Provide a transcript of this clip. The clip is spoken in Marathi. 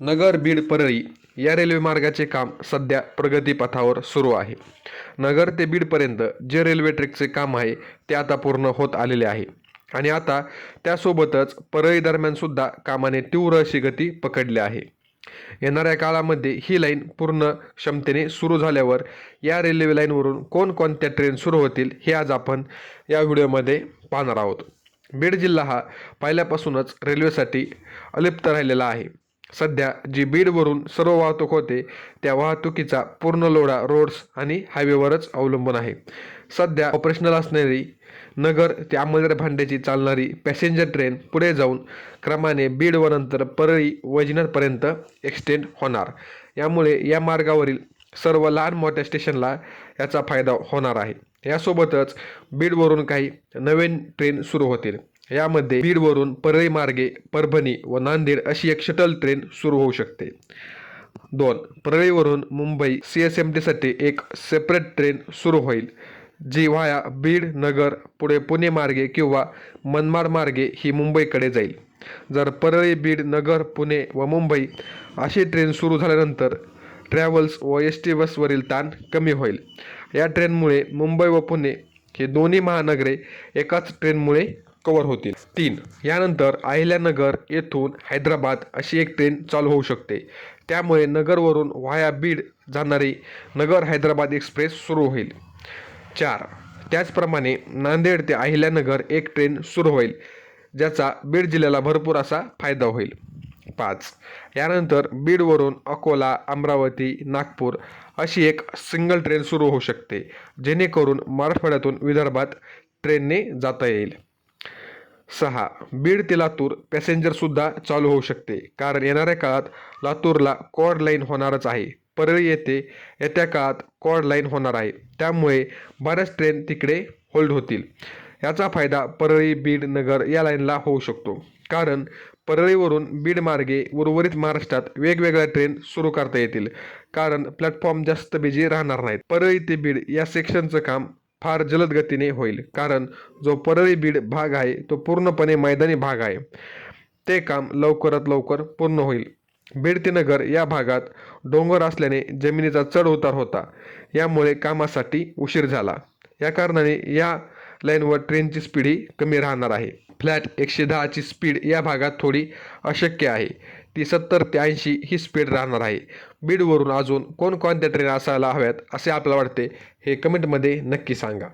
नगर बीड परळी या रेल्वे मार्गाचे काम सध्या प्रगतीपथावर सुरू आहे. नगर ते बीडपर्यंत जे रेल्वे ट्रॅकचे काम आहे ते आता पूर्ण होत आलेले आहे. आणि आता त्यासोबतच परळी दरम्यानसुद्धा कामाने तीव्र अशी गती पकडली आहे. येणाऱ्या काळामध्ये ही लाईन पूर्ण क्षमतेने सुरू झाल्यावर या रेल्वे लाईनवरून कोणकोणत्या ट्रेन सुरू होतील हे आज आपण या व्हिडिओमध्ये पाहणार आहोत. बीड जिल्हा हा पहिल्यापासूनच रेल्वेसाठी अलिप्त राहिलेला आहे. सध्या जी बीडवरून सर्व वाहतूक होते त्या वाहतुकीचा पूर्ण लोढा रोड्स आणि हायवेवरच अवलंबून आहे. सध्या ऑपरेशनल असणारी नगर ते अंमलदार भांड्याची चालणारी पॅसेंजर ट्रेन पुढे जाऊन क्रमाने बीड व नंतर परळी वैजनाथपर्यंत एक्सटेंड होणार. यामुळे या मार्गावरील सर्व लहान मोठ्या स्टेशनला याचा फायदा होणार आहे. यासोबतच बीडवरून काही नवीन ट्रेन सुरू होतील. यामध्ये बीडवरून परळी मार्गे परभणी व नांदेड अशी एक शटल ट्रेन सुरू होऊ शकते. दोन परळीवरून मुंबई सी एस एम टीसाठी एक सेपरेट ट्रेन सुरू होईल जी व्हाया बीड नगर पुढे पुणे मार्गे किंवा मनमाड मार्गे ही मुंबईकडे जाईल. जर परळी बीड नगर पुणे व मुंबई अशी ट्रेन सुरू झाल्यानंतर ट्रॅव्हल्स व एस टी बसवरील ताण कमी होईल. या ट्रेनमुळे मुंबई व पुणे हे दोन्ही महानगरे एकाच ट्रेनमुळे कव्हर होतील. तीन यानंतर अहिल्यानगर येथून हैदराबाद अशी एक ट्रेन चालू होऊ शकते. त्यामुळे नगरवरून व्हाया बीड जाणारी नगर हैदराबाद एक्सप्रेस सुरू होईल. चार त्याचप्रमाणे नांदेड ते अहिल्यानगर एक ट्रेन सुरू होईल ज्याचा बीड जिल्ह्याला भरपूर असा फायदा होईल. पाच यानंतर बीडवरून अकोला अमरावती नागपूर अशी एक सिंगल ट्रेन सुरू होऊ शकते जेणेकरून मराठवाड्यातून विदर्भात ट्रेनने जाता येईल. सहा. बीड ते लातूर पॅसेंजरसुद्धा चालू होऊ शकते. कारण येणाऱ्या काळात लातूरला कॉर्ड लाईन होणारच आहे. परळी येथे येत्या काळात कॉर्ड लाईन होणार आहे. त्यामुळे बऱ्याच ट्रेन तिकडे होल्ड होतील. याचा फायदा परळी बीड नगर या लाईनला होऊ शकतो. कारण परळीवरून बीड मार्गे उर्वरित महाराष्ट्रात वेगवेगळ्या ट्रेन सुरू करता येतील. कारण प्लॅटफॉर्म जास्त बिजी राहणार नाहीत. परळी ते बीड या सेक्शनचं काम फार जलद गतीने होईल. कारण जो परळी बीड भाग आहे तो पूर्णपणे मैदानी भाग आहे. ते काम लवकरात लवकर पूर्ण होईल. बीड ते नगर या भागात डोंगर असल्याने जमिनीचा चढ उतार होता. यामुळे कामासाठी उशीर झाला. या कारणाने या लाईनवर ट्रेनची स्पीडही कमी राहणार आहे. फ्लॅट एकशे दहाची स्पीड या भागात थोडी अशक्य आहे. ती सत्तर ते ऐंशी ही स्पीड राहणार आहे. बीडवरून अजून कोणकोणत्या ट्रेन असायला हव्यात असे आपल्याला वाटते हे कमेंटमध्ये नक्की सांगा.